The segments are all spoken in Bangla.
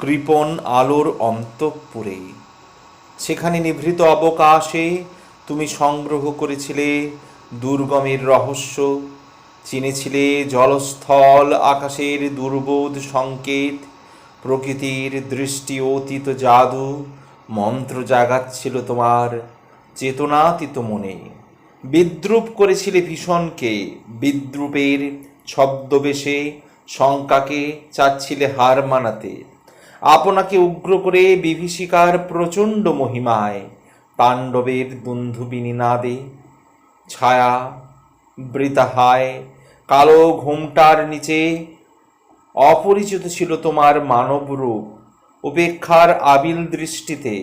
কৃপণ আলোর অন্তঃপুরে। সেখানে নিভৃত অবকাশে তুমি সংগ্রহ করেছিলে দুর্গমের রহস্য, চিনেছিলে জলস্থল আকাশের দুর্বোধ সংকেত, প্রকৃতির দৃষ্টি অতীত জাদু, মন্ত্র জাগাচ্ছিল তোমার চেতনাতীত মনে। বিদ্রুপ করেছিলে ভীষণকে, বিদ্রুপের ছদ্মবেশে, শঙ্কাকে চাচ্ছিলে হার মানাতে। আপনাকে উগ্র করে বিভীষিকার প্রচণ্ড মহিমায়, পাণ্ডবের দুন্ধুবিনী নাদে ছায়া বৃতাহায়, কালো ঘুমটার নিচে অপরিচিত ছিল তোমার মানব রূপ। উপেক্ষার আবিল দৃষ্টিতে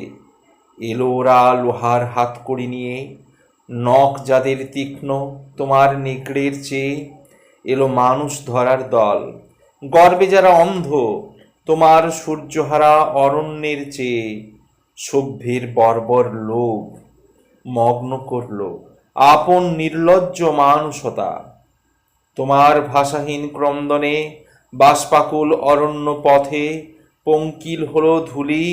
এলো ওরা লোহার হাত কড়ি নিয়ে, নখ যাদের তীক্ষ্ণ তোমার নেকড়ের চেয়ে, এলো মানুষ ধরার দল। গর্বে যারা অন্ধ তোমার সূর্যহারা অরণ্যের চেয়ে সভ্যের বর্বর লোভ মগ্ন করল। আপন নির্লজ্জ মানুষতা তোমার ভাষাহীন ক্রন্দনে বাষ্পাকুল অরণ্য পথে পঙ্কিল হলো ধুলি,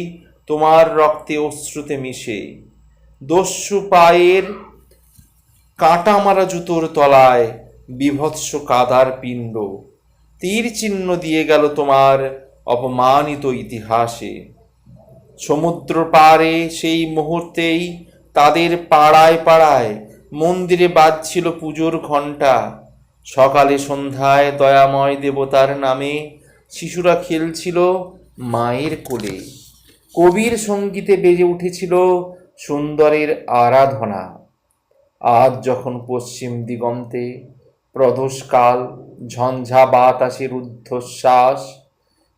তোমার রক্তে অশ্রুতে মিশে। দস্যু পায়ের কাঁটা মারা জুতোর তলায় বিভৎস কাদার পিণ্ড। তীর চিহ্ন দিয়ে গেল তোমার অপমানিত ইতিহাসে। সমুদ্র পাড়ে সেই মুহূর্তেই তাদের পাড়ায় পাড়ায় মন্দিরে বাজছিল পুজোর ঘণ্টা। সকালে সন্ধ্যায় দয়াময় দেবতার নামে শিশুরা খেলছিল মায়ের কোলে। কবির সঙ্গীতে বেজে উঠেছিল সুন্দরের আরাধনা। আজ যখন পশ্চিম দিগন্তে প্রদোষকাল, ঝঞ্ঝা বাতাসের ঊর্ধ্বশ্বাস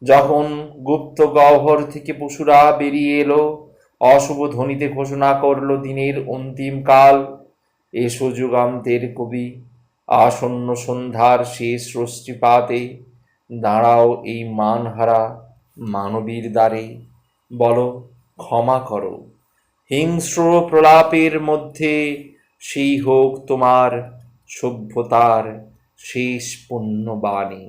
যখন গুপ্ত গহ্বর থেকে পশুরা বেরিয়ে এলো, অশুভ ধ্বনিতে ঘোষণা করল দিনের অন্তিম কাল। এসো যুগান্তের কবি, আসন্ন সন্ধ্যার শেষ রশ্মিপাতে, দাঁড়াও এই মানহারা মানবীর দ্বারে। বলো, ক্ষমা করো। হিংস্র প্রলাপের মধ্যে সেই হোক তোমার সভ্যতার শেষ পুণ্যবাণী।